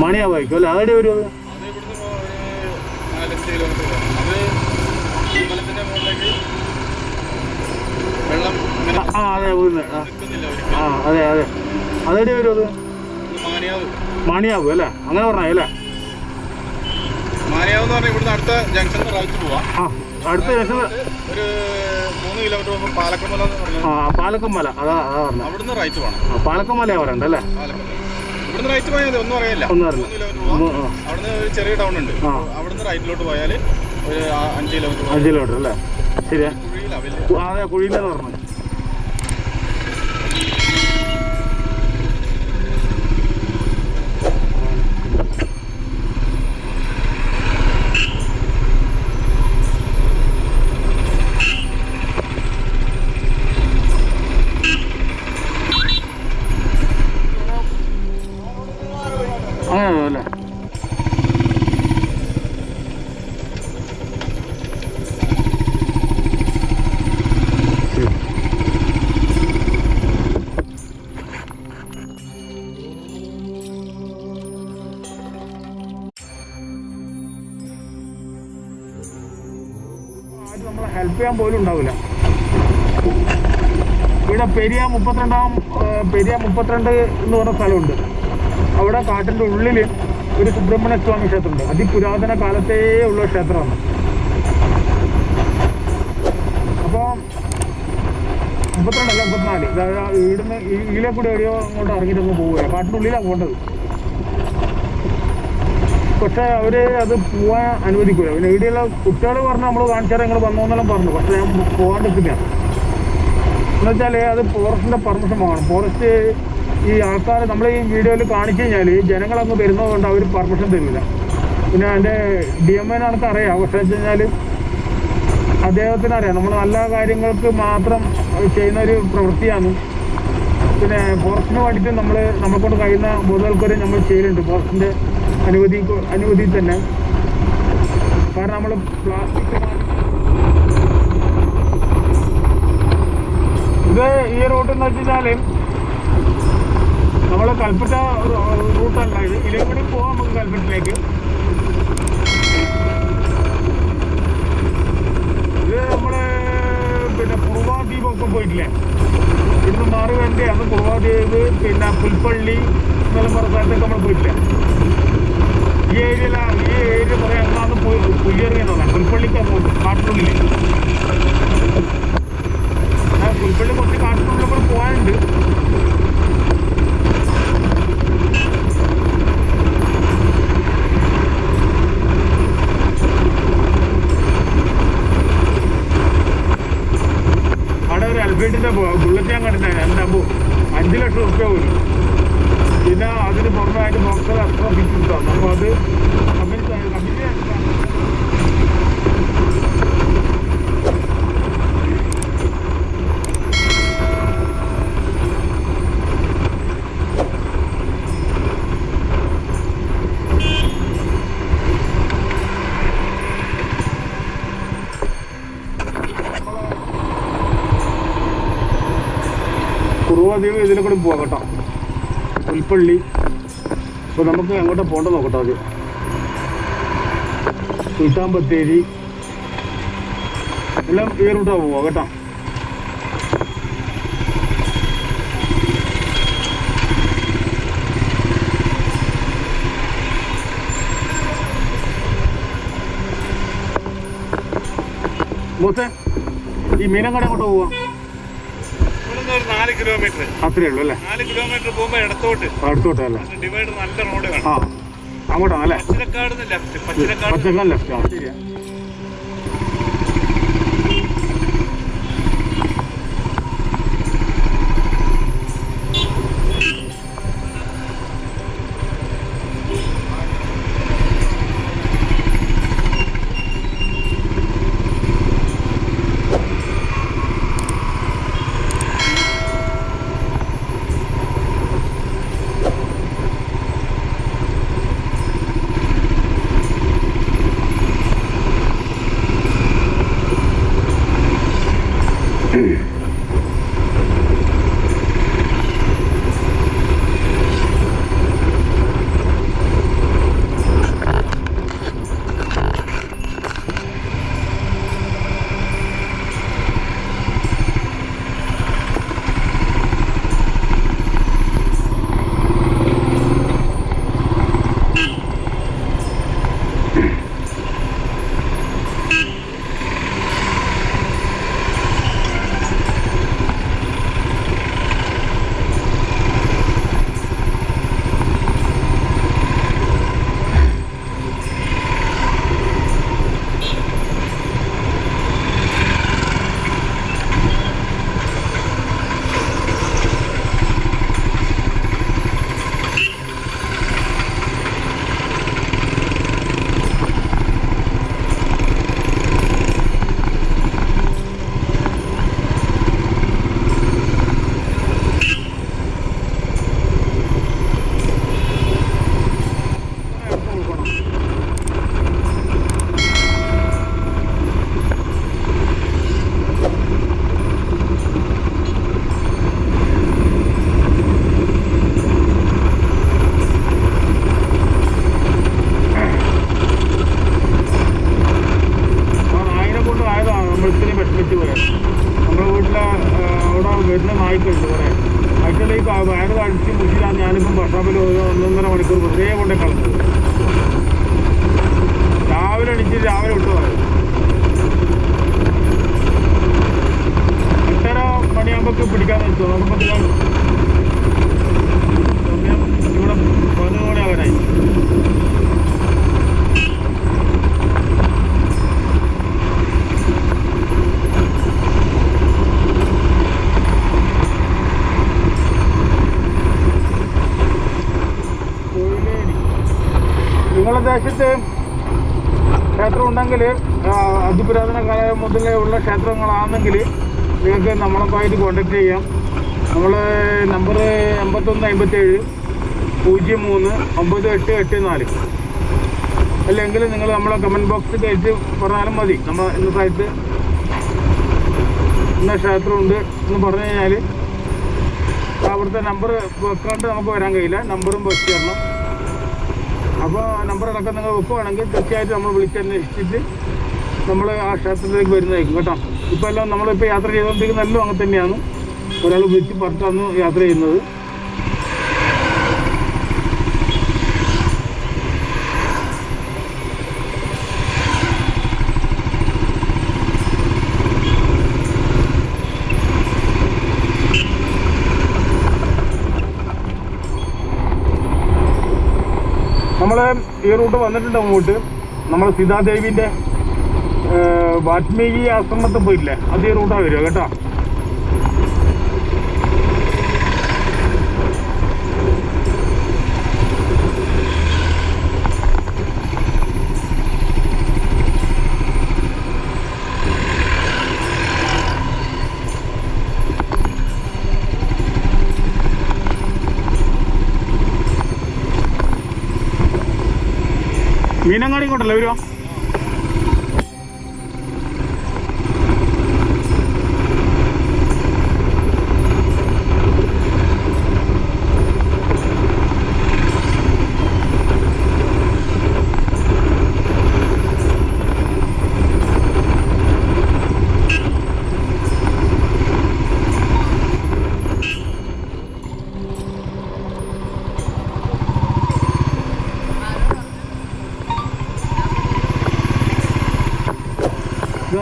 മണിയാവായിരിക്കും അല്ലേ? അവിടെ ഒരു ആ അതെ വീണ് ആ നിൽക്കുന്നില്ല ആ ഒരിക്കലും അതെ അതെ. അതെവിടെ വരും അത്? ഇത് അല്ലേ? അങ്ങനെ പറഞ്ഞാൽ അല്ലേ? മാനിയാവ് എന്ന് പറഞ്ഞാൽ ഇവിടുന്ന് അടുത്ത ജംഗ്ഷൻ റൈറ്റ് പോവാം. അടുത്ത ജംഗ്ഷൻ ഒരു മൂന്ന് കിലോമീറ്റർ പോകുമ്പോൾ പാലക്കമല ആ പാലക്കമല അതാ അതാ പറഞ്ഞത് അവിടുന്ന് റൈറ്റ് പോകണം പാലക്കമലയാ പാലക്കമല ഇവിടുന്ന് റൈറ്റ് പോയാൽ ഒന്നും അറിയില്ല. ഒന്നും. മൂന്ന് കിലോമീറ്റർ പോവാം. അവിടുന്ന് ഒരു ചെറിയ ടൗൺ ഉണ്ട്. അവിടുന്ന് റൈറ്റിലോട്ട് പോയാൽ ഒരു അഞ്ച് കിലോമീറ്റർ അഞ്ച് കിലോമീറ്റർ അല്ലേ? ശരിയാ. കുഴിയിലാണ് അതെ കുഴിയിലെന്ന് പറഞ്ഞു ഹെൽപ്പ് പോലും ഉണ്ടാവില്ല. ഇവിടെ പെരിയ മുപ്പത്തിരണ്ടാം പെരിയ മുപ്പത്തിരണ്ട് എന്ന് പറഞ്ഞ സ്ഥലമുണ്ട്. അവിടെ കാട്ടിന്റെ ഉള്ളിൽ ഒരു സുബ്രഹ്മണ്യ സ്വാമി ക്ഷേത്രമുണ്ട്. അതിപുരാതന കാലത്തേ ഉള്ള ക്ഷേത്രമാണ്. അപ്പോൾ മുപ്പത്തിരണ്ടല്ല മുപ്പത്തിനാല്. ഇവിടുന്ന് ഇതിലെ കൂടെ എവിടെയോ അങ്ങോട്ട് ഇറങ്ങിയിട്ടൊന്ന് പോവുകയാണ്. കാട്ടിന്റെ ഉള്ളിലാണ് പോകേണ്ടത്. പക്ഷെ അവർ അത് പോവാൻ അനുവദിക്കൂല. പിന്നെ ഇവിടെയുള്ള കുട്ടികൾ പറഞ്ഞു നമ്മൾ കാണിച്ചാൽ നിങ്ങൾ വന്നോന്നെല്ലാം പറഞ്ഞു. പക്ഷെ ഞാൻ പോകാണ്ടിരിക്കുന്നതാണ് എന്നുവെച്ചാൽ അത് ഫോറസ്റ്റിന്റെ പെർമിഷൻ വേണം. ഫോറസ്റ്റ് ഈ ആൾക്കാർ നമ്മൾ ഈ വീഡിയോയിൽ കാണിച്ചു കഴിഞ്ഞാൽ ജനങ്ങളങ്ങ് വരുന്നതുകൊണ്ട് അവർ പെർമിഷൻ തരില്ല പിന്നെ എന്റെ ഡി എം എനിക്ക് അറിയാം. പക്ഷെ വെച്ച് കഴിഞ്ഞാൽ അദ്ദേഹത്തിന് അറിയാം. നമ്മൾ നല്ല കാര്യങ്ങൾക്ക് മാത്രം ചെയ്യുന്ന ഒരു പ്രവൃത്തിയാണ്. പിന്നെ ഫോറസ്റ്റിന് വേണ്ടിയിട്ട് നമ്മൾ നമ്മളെ കൊണ്ട് കഴിയുന്ന ബോധവൽക്കരം നമ്മൾ ചെയ്യലുണ്ട്. ഫോറസ്റ്റിന്റെ അനുമതി അനുമതി തന്നെ. കാരണം നമ്മൾ പ്ലാസ്റ്റിക് ഇത് ഈ റൂട്ട് എന്ന് വെച്ചാൽ നമ്മൾ കൽപ്പറ്റ റൂട്ടല്ല ഇത് ഇതിലും കൂടി പോവാം നമുക്ക് കൽപ്പറ്റയിലേക്ക്. ഇത് നമ്മൾ പിന്നെ പൂർവാദ്വീപൊക്കെ പോയിട്ടില്ലേ? ഇവിടുന്ന് മാറി വേണ്ടി അന്ന് കുറവാദേവ് പിന്നെ പുൽപ്പള്ളി നിലമ്പറ സ്ഥലത്തൊക്കെ നമ്മൾ പോയിട്ടില്ല. ഈ ഏരിയയിലാണ് ഈ ഏരിയ കുറേ അന്നാന്ന് പോയി പുല്ലിയറിയെന്ന് പുൽപ്പള്ളിക്ക് അങ്ങോട്ട് കാട്ടിനുള്ളിൽ പുൽപ്പള്ളി കുറച്ച് കാട്ടിനുള്ളിൽ കൂടെ പോകാനുണ്ട്. ഒരു ബുള്ളറ്റ് ഞാൻ കണ്ടിട്ടുണ്ട് എന്റെ അമ്പു അഞ്ച് ലക്ഷം റുപ്യ പോലും. പിന്നെ അതിന് പുറമെ അതിന്റെ ബോക്സർ അത്ര ഫിറ്റ് കിട്ടാം അപ്പോൾ അത് കുറുവാദ്വീപ് ഇതിനെ കൂടെ പോവാം കേട്ടോ. പുൽപ്പള്ളി അപ്പോൾ നമുക്ക് അങ്ങോട്ട് പോകേണ്ടത് നോക്കട്ടോ ആദ്യം. സുൽത്താൻ ബത്തേരി എല്ലാം ഈ റൂട്ടാ പോവാ കേട്ടോ. ഈ മീനങ്ങടെ അങ്ങോട്ട് പോവാ. ഒരു നാല് കിലോമീറ്റർ. അത്രേ ഉള്ളൂ അല്ലേ? നാല് കിലോമീറ്റർ പോകുമ്പോൾ ഇടത്തോട്ട്. അടുത്തോട്ടല്ലേ? ഡിവൈഡർ നല്ല റോഡ് ആ കാണാം അങ്ങോട്ടാണ് അല്ലേ? പച്ചിലക്കാട് ലെഫ്റ്റ് പച്ചിലക്കാട് ലെഫ്റ്റ് ആ ശരിയാ. Hey. നിങ്ങളുടെ ക്ഷേത്രം ഉണ്ടെങ്കിൽ അതിപുരാതന കാലം മുതലേ ഉള്ള ക്ഷേത്രങ്ങളാണെങ്കിൽ നിങ്ങൾക്ക് നമ്മളൊക്കെയായിട്ട് കോൺടാക്ട് ചെയ്യാം. നമ്മൾ നമ്പർ എൺപത്തൊന്ന് അമ്പത്തേഴ് പൂജ്യം മൂന്ന് ഒമ്പത് എട്ട് എട്ട് നാല്. അല്ലെങ്കിൽ നിങ്ങൾ നമ്മളെ കമന്റ് ബോക്സിൽ കയറ്റി പറഞ്ഞാലും മതി. നമ്മൾ ഇന്ന സ്ഥലത്ത് ഇന്ന ക്ഷേത്രമുണ്ട് എന്ന് പറഞ്ഞു കഴിഞ്ഞാൽ അവിടുത്തെ നമ്പർ വെക്കാണ്ട് നമുക്ക് വരാൻ കഴിയില്ല. നമ്പറും വെച്ച് തരണം അപ്പോൾ നമ്പർ അടക്കം നിങ്ങൾ വെക്കുവാണെങ്കിൽ തീർച്ചയായിട്ടും നമ്മൾ വിളിച്ചന്വേഷിച്ചിട്ട് നമ്മൾ ആ ക്ഷേത്രത്തിലേക്ക് വരുന്നതായിരിക്കും കേട്ടോ. ഇപ്പോൾ എല്ലാം നമ്മളിപ്പോൾ യാത്ര ചെയ്തുകൊണ്ടിരിക്കുന്ന എല്ലാം അങ്ങനെ തന്നെയാണ്. ഒരാൾ വിളിച്ച് പുറത്താണ് യാത്ര ചെയ്യുന്നത് നമ്മൾ ഈ റൂട്ട് വന്നിട്ടുണ്ട് അങ്ങോട്ട്. നമ്മൾ സീതാദേവിന്റെ വാത്മീകി ആശ്രമത്തിൽ പോയില്ലേ അത് ഈ റൂട്ടാണ് വരിക കേട്ടോ? മീനങ്ങാടി ഇങ്ങോട്ടല്ലേ വരുമോ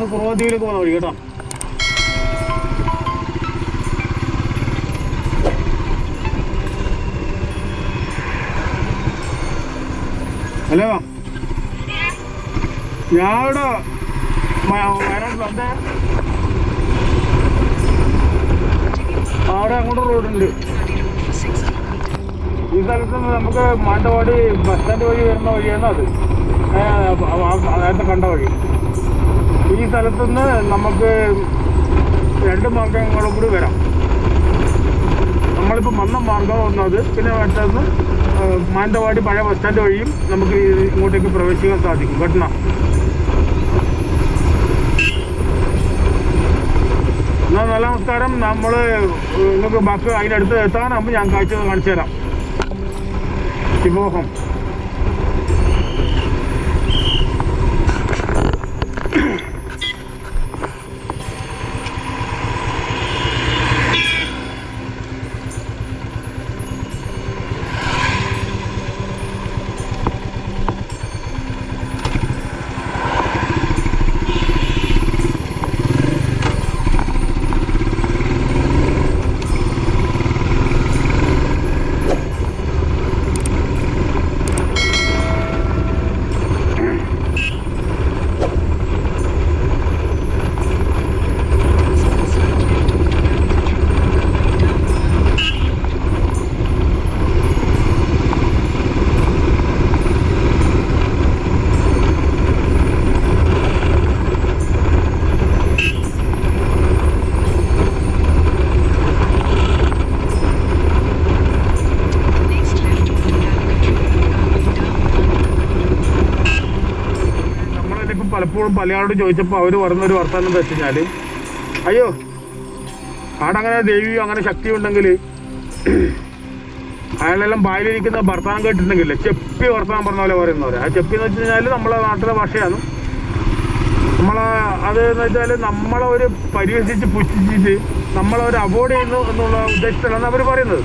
ഇത് കുറവദ്വീപിലേക്ക് പോകുന്ന വഴി കേട്ടോ. ഹലോ? ഞാൻ ഇവിടെ അവിടെ അങ്ങോട്ട് റോഡുണ്ട്. ഈ സ്ഥലത്ത് നിന്ന് നമുക്ക് മാനന്തവാടി ബസ് സ്റ്റാൻഡ് വഴി വരുന്ന വഴിയാണ് അത്? നേരത്തെ കണ്ട വഴി. ഈ സ്ഥലത്തുനിന്ന് നമുക്ക് രണ്ട് മാർഗങ്ങളും കൂടി വരാം. നമ്മളിപ്പോൾ വന്ന മാർഗം ഒന്നത് പിന്നെ മറ്റൊന്ന് മാനന്തവാടി പഴയ ബസ് സ്റ്റാൻഡ് വഴിയും നമുക്ക് ഇങ്ങോട്ടേക്ക് പ്രവേശിക്കാൻ സാധിക്കും. ഘട്ടന എന്നാൽ നല്ല നമസ്കാരം. നമ്മൾ നിങ്ങൾക്ക് ബാക്കി അതിനടുത്ത് എത്താനാകുമ്പോൾ ഞാൻ കാഴ്ച കാണിച്ചു തരാം ശിവോഹം നമ്മളിപ്പോൾ പലപ്പോഴും പല ചോദിച്ചപ്പോൾ അവർ പറഞ്ഞൊരു വർത്തമാനം എന്താ വെച്ച് കഴിഞ്ഞാൽ അയ്യോ ആടങ്ങനെ ദേവിയോ അങ്ങനെ ശക്തി ഉണ്ടെങ്കിൽ അയാളെല്ലാം ബായിലിരിക്കുന്ന വർത്തമാനം കേട്ടിട്ടുണ്ടെങ്കിൽ ചെപ്പി വർത്തമാനം പറഞ്ഞ പോലെ പറയുന്നവർ ആ ചെപ്പി എന്ന് വെച്ച് കഴിഞ്ഞാൽ നമ്മളെ നാട്ടിലെ ഭാഷയാണ്. നമ്മളെ അത് എന്ന് വെച്ചാൽ നമ്മളെ ഒരു പരിഹസിച്ച് പുച്ഛിച്ചിട്ട് നമ്മളെ ഒരു അവോയ്ഡ് ചെയ്യുന്നു എന്നുള്ള ഉദ്ദേശത്തിലാണ് അവർ പറയുന്നത്.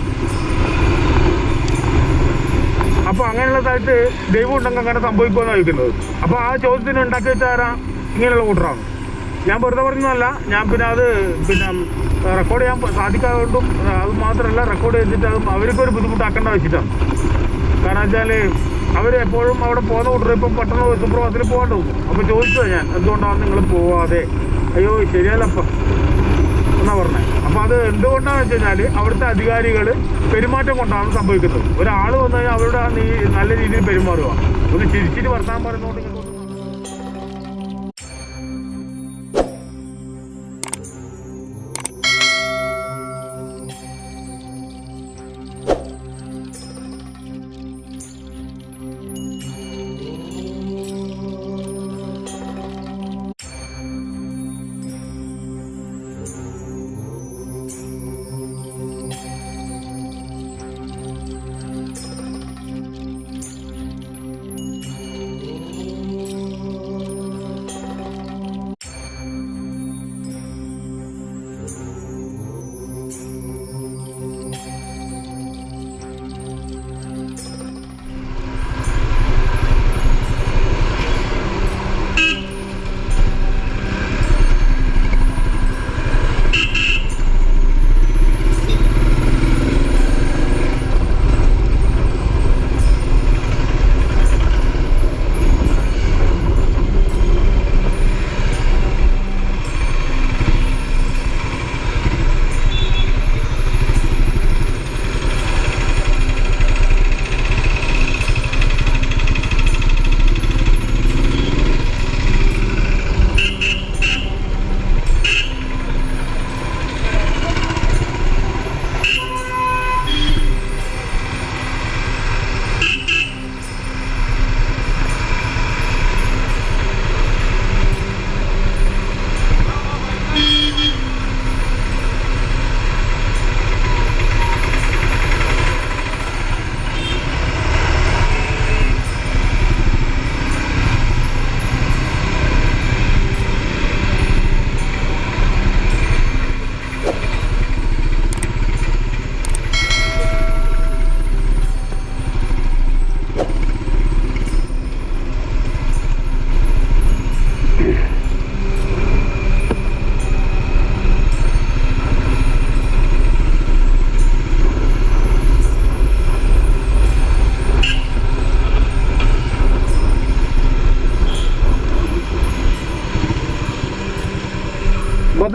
അങ്ങനെയുള്ള സ്ഥലത്ത് ദൈവം ഉണ്ടെങ്കിൽ അങ്ങനെ സംഭവിക്കുമെന്നാണ് ചോദിക്കുന്നത്. അപ്പോൾ ആ ചോദ്യത്തിന് ഉണ്ടാക്കി വെച്ചാരാ ഇങ്ങനെയുള്ള കൂട്ടറാണ് ഞാൻ വെറുതെ പറഞ്ഞതല്ല. ഞാൻ പിന്നെ അത് പിന്നെ റെക്കോർഡ് ചെയ്യാൻ സാധിക്കാതുകൊണ്ടും അത് മാത്രമല്ല റെക്കോർഡ് ചെയ്തിട്ട് അത് അവർക്കൊരു ബുദ്ധിമുട്ടാക്കേണ്ട വെച്ചിട്ടാണ് കാരണം വെച്ചാൽ അവർ എപ്പോഴും അവിടെ പോകുന്ന കൂട്ടർ ഇപ്പം പെട്ടെന്ന് സുപ്രഭാതത്തിൽ പോകേണ്ടി വന്നു അപ്പോൾ ചോദിച്ചതാണ് ഞാൻ എന്തുകൊണ്ടാണ് നിങ്ങൾ പോവാതെ? അയ്യോ ശരിയല്ലപ്പം. എന്നാ പറഞ്ഞത് അപ്പോൾ അത് എന്തുകൊണ്ടാണെന്ന് വെച്ച് അവിടുത്തെ അധികാരികൾ പെരുമാറ്റം കൊണ്ടാണ് സംഭവിക്കുന്നത്. ഒരാൾ വന്നു കഴിഞ്ഞാൽ അവരുടെ നീ നല്ല രീതിയിൽ പെരുമാറുക. ഒന്ന് ചിരിച്ചിട്ട് വർത്താൻ പറയുന്നതുകൊണ്ട്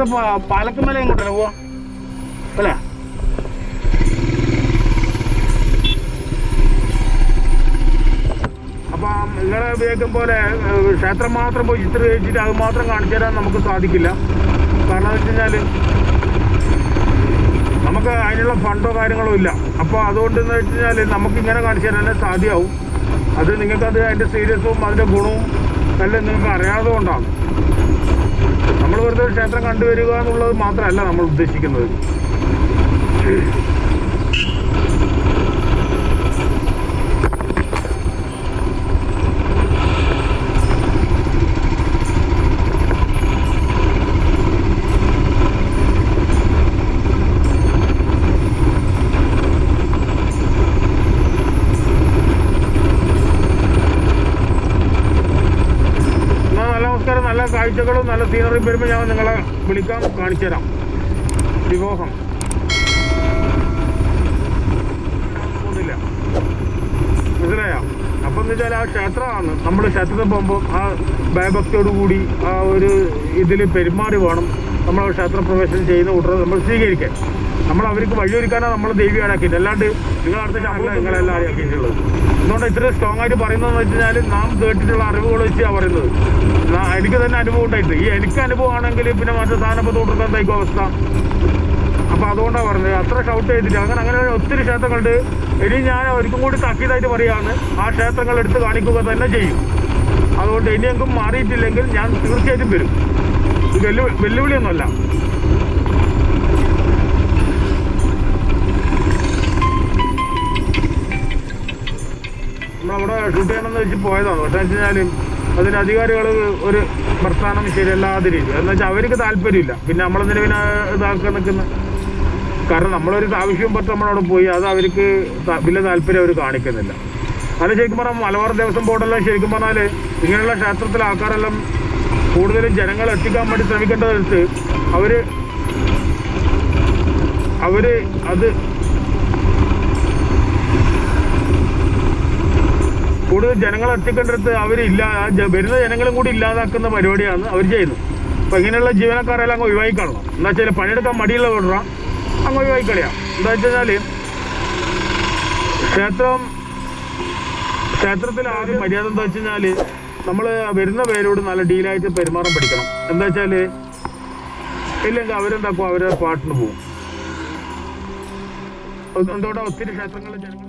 മൊത്തം പാലക്കുമല എങ്ങോട്ടല്ലേ പോവാ? അല്ലേ? അപ്പം നിങ്ങളെ വിവേകം പോലെ ക്ഷേത്രം മാത്രം പോയി ചിത്രീകരിച്ചിട്ട് അത് മാത്രം കാണിച്ചു തരാൻ നമുക്ക് സാധിക്കില്ല. കാരണം എന്ന് വെച്ച് കഴിഞ്ഞാൽ നമുക്ക് അതിനുള്ള ഫണ്ടോ കാര്യങ്ങളോ ഇല്ല. അപ്പോൾ അതുകൊണ്ട് എന്ന് വെച്ച് കഴിഞ്ഞാൽ നമുക്ക് ഇങ്ങനെ കാണിച്ചു തരാനേ സാധ്യമാവും. അത് നിങ്ങൾക്കത് അതിന്റെ സീരിയസും അതിന്റെ ഗുണവും എല്ലാം നിങ്ങൾക്ക് അറിയാതെ കൊണ്ടാണ് നമ്മൾ വെറുതെ ക്ഷേത്രം കണ്ടുവരിക എന്നുള്ളത് മാത്രമല്ല നമ്മൾ ഉദ്ദേശിക്കുന്നത് എന്നാ നല്ല നമസ്കാരം നല്ല കാഴ്ചകളും നല്ല സീനറിയും വരുമ്പോൾ ഞാൻ നിങ്ങളെ വിളിക്കാം കാണിച്ചു തരാം വിവാഹം. ഒന്നുമില്ല. എന്ന് വെച്ചാൽ ആ ക്ഷേത്രമാണ്. നമ്മൾ ക്ഷേത്രത്തിൽ പോകുമ്പോൾ ആ ഭയഭക്തിയോട് കൂടി ആ ഒരു ഇതിൽ പെരുമാറി വേണം നമ്മൾ ആ ക്ഷേത്ര പ്രവേശനം ചെയ്യുന്ന കൂട്ടർ നമ്മൾ സ്വീകരിക്കാൻ. നമ്മൾ അവർക്ക് വഴിയൊരുക്കാനാണ് നമ്മൾ ദൈവികമാക്കിയിട്ട് അല്ലാണ്ട് നിങ്ങൾ അടുത്ത ശമ്പളം നിങ്ങളെല്ലാം ആക്കിയിട്ടുള്ളത് അതുകൊണ്ട് ഇത്രയും സ്ട്രോങ് ആയിട്ട് പറയുന്നതെന്ന് വെച്ച് കഴിഞ്ഞാൽ നാം കേട്ടിട്ടുള്ള അറിവുകൾ വെച്ചാണ് പറയുന്നത്. എനിക്ക് തന്നെ അനുഭവം ഉണ്ടായിട്ട്. ഈ എനിക്ക് അനുഭവമാണെങ്കിൽ പിന്നെ മറ്റേ സാധനം തോട്ടിക്കാൻ എന്തായിരിക്കും അവസ്ഥ. അപ്പോൾ അതുകൊണ്ടാണ് പറഞ്ഞത്. അത്ര ഷൗട്ട് ചെയ്തിട്ട് അങ്ങനെ അങ്ങനെ ഒത്തിരി ക്ഷേത്രങ്ങളുണ്ട്. ഇനി ഞാൻ അവർക്കും കൂടി താക്കീതായിട്ട് പറയുകയാണ്. ആ ക്ഷേത്രങ്ങൾ എടുത്ത് കാണിക്കുക തന്നെ ചെയ്യും. അതുകൊണ്ട് ഇനിയെങ്കിലും മാറിയിട്ടില്ലെങ്കിൽ ഞാൻ തീർച്ചയായിട്ടും വരും. വെല്ലു വെല്ലുവിളിയൊന്നുമല്ല. നമ്മളവിടെ ഷൂട്ട് ചെയ്യണമെന്ന് വെച്ച് പോയതാണ്. പക്ഷേ വെച്ച് കഴിഞ്ഞാൽ അതിന് അധികാരികൾ ഒരു പ്രസ്ഥാനം ശരിയല്ലാതെ രീതി എന്ന് വെച്ചാൽ അവർക്ക് താല്പര്യമില്ല. പിന്നെ നമ്മളെന്തിനു പിന്നെ ഇതാക്കാൻ നിൽക്കുന്ന കാരണം നമ്മളൊരു ആവശ്യം പറ്റും നമ്മളവിടെ പോയി അത് അവർക്ക് വലിയ താല്പര്യം അവർ കാണിക്കുന്നില്ല. അത് ശരിക്കും പറഞ്ഞാൽ മലബാർ ദേവസ്വം ബോർഡെല്ലാം ശരിക്കും പറഞ്ഞാൽ ഇങ്ങനെയുള്ള ക്ഷേത്രത്തിലെ ആൾക്കാരെല്ലാം കൂടുതലും ജനങ്ങളെ എത്തിക്കാൻ വേണ്ടി ശ്രമിക്കേണ്ടതെടുത്ത് അവർ അവർ അത് കൂടുതൽ ജനങ്ങളെ എത്തിക്കേണ്ടടുത്ത് അവരില്ല വരുന്ന ജനങ്ങളും കൂടി ഇല്ലാതാക്കുന്ന പരിപാടിയാണ് അവർ ചെയ്യുന്നത്. അപ്പൊ ഇങ്ങനെയുള്ള ജീവനക്കാരെല്ലാം അങ്ങ് ഒഴിവാക്കിക്കളണം എന്താ വെച്ചാൽ പണിയെടുക്കാൻ മടിയുള്ള വിടറ അങ്ങ് ഒഴിവാക്കിക്കളയാം. എന്താ വെച്ച് ക്ഷേത്രം ക്ഷേത്രത്തിൽ ആദ്യം മര്യാദ എന്താ വെച്ച് കഴിഞ്ഞാൽ നമ്മൾ വരുന്ന പേരോട് നല്ല ഡീലായിട്ട് പെരുമാറാൻ പഠിക്കണം എന്താ വെച്ചാൽ ഇല്ലെങ്കിൽ അവരെന്താക്കും അവരെ പാട്ടിന് പോകും. എന്തോടെ ഒത്തിരി ക്ഷേത്രങ്ങളിൽ ജനങ്ങൾ